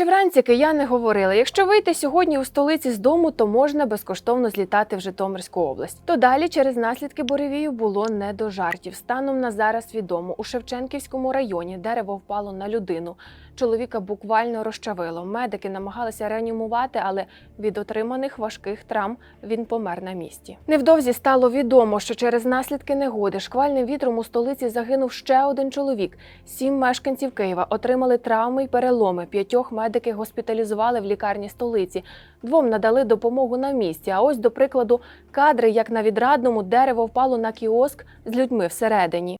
Ще вранці кияни говорили: якщо вийти сьогодні у столиці з дому, то можна безкоштовно злітати в Житомирську область. То далі через наслідки буревію було не до жартів. Станом на зараз відомо у Шевченківському районі дерево впало на людину. Чоловіка буквально розчавило. Медики намагалися реанімувати, але від отриманих важких травм він помер на місці. Невдовзі стало відомо, що через наслідки негоди шквальним вітром у столиці загинув ще один чоловік. Сім мешканців Києва отримали травми й переломи. П'ятьох медики госпіталізували в лікарні столиці. Двом надали допомогу на місці. А ось, до прикладу, кадри, як на відрадному дерево впало на кіоск з людьми всередині.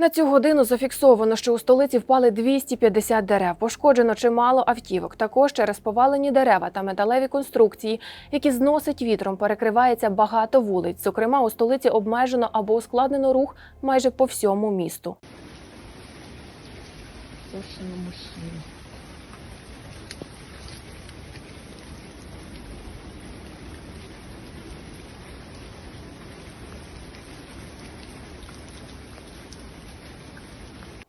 На цю годину зафіксовано, що у столиці впали 250 дерев. Пошкоджено чимало автівок. Також через повалені дерева та металеві конструкції, які зносить вітром, перекривається багато вулиць. Зокрема, у столиці обмежено або ускладнено рух майже по всьому місту.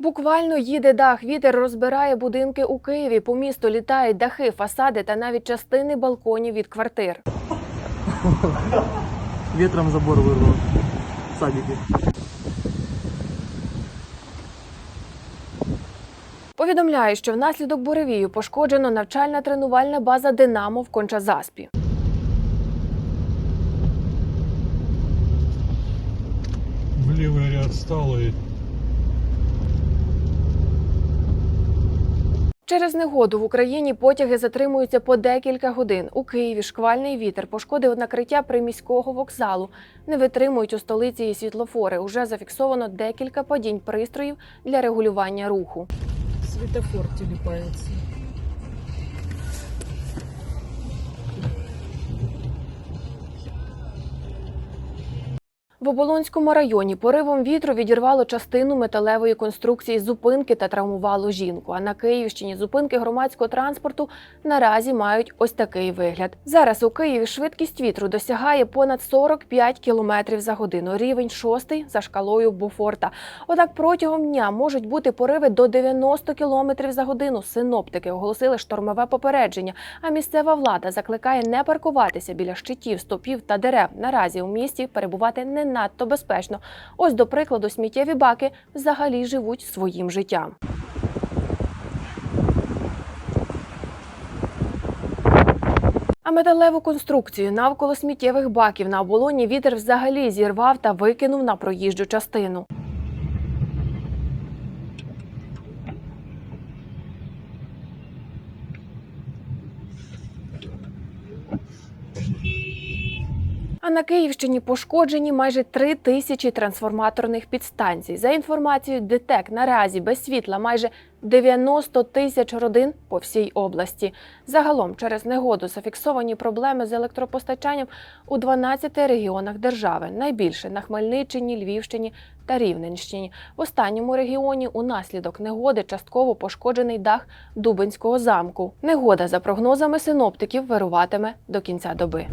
Буквально їде дах. Вітер розбирає будинки у Києві. По місту літають дахи, фасади та навіть частини балконів від квартир. Ветром забор вырвало. в Садике. Повідомляють, що внаслідок буревію пошкоджено навчальна тренувальна база Динамо в Кончазаспі. в левый ряд стало и Через негоду в Україні потяги затримуються по декілька годин. У Києві шквальний вітер пошкодив накриття приміського вокзалу. Не витримують у столиці і світлофори. Уже зафіксовано декілька падінь пристроїв для регулювання руху. Світофор телепается. В Оболонському районі поривом вітру відірвало частину металевої конструкції зупинки та травмувало жінку. А на Київщині зупинки громадського транспорту наразі мають ось такий вигляд. Зараз у Києві швидкість вітру досягає понад 45 км за годину. Рівень шостий за шкалою Бофорта. Однак протягом дня можуть бути пориви до 90 км за годину. Синоптики оголосили штормове попередження. А місцева влада закликає не паркуватися біля щитів, стопів та дерев. Наразі у місті перебувати не надто безпечно. Ось, до прикладу, сміттєві баки взагалі живуть своїм життям. А металеву конструкцію навколо сміттєвих баків на оболоні вітер взагалі зірвав та викинув на проїжджу частину. А на Київщині пошкоджені майже три тисячі трансформаторних підстанцій. За інформацією ДТЕК, наразі без світла майже 90 тисяч родин по всій області. Загалом через негоду зафіксовані проблеми з електропостачанням у 12 регіонах держави. Найбільше на Хмельниччині, Львівщині та Рівненщині. В останньому регіоні унаслідок негоди частково пошкоджений дах Дубинського замку. Негода за прогнозами синоптиків вируватиме до кінця доби.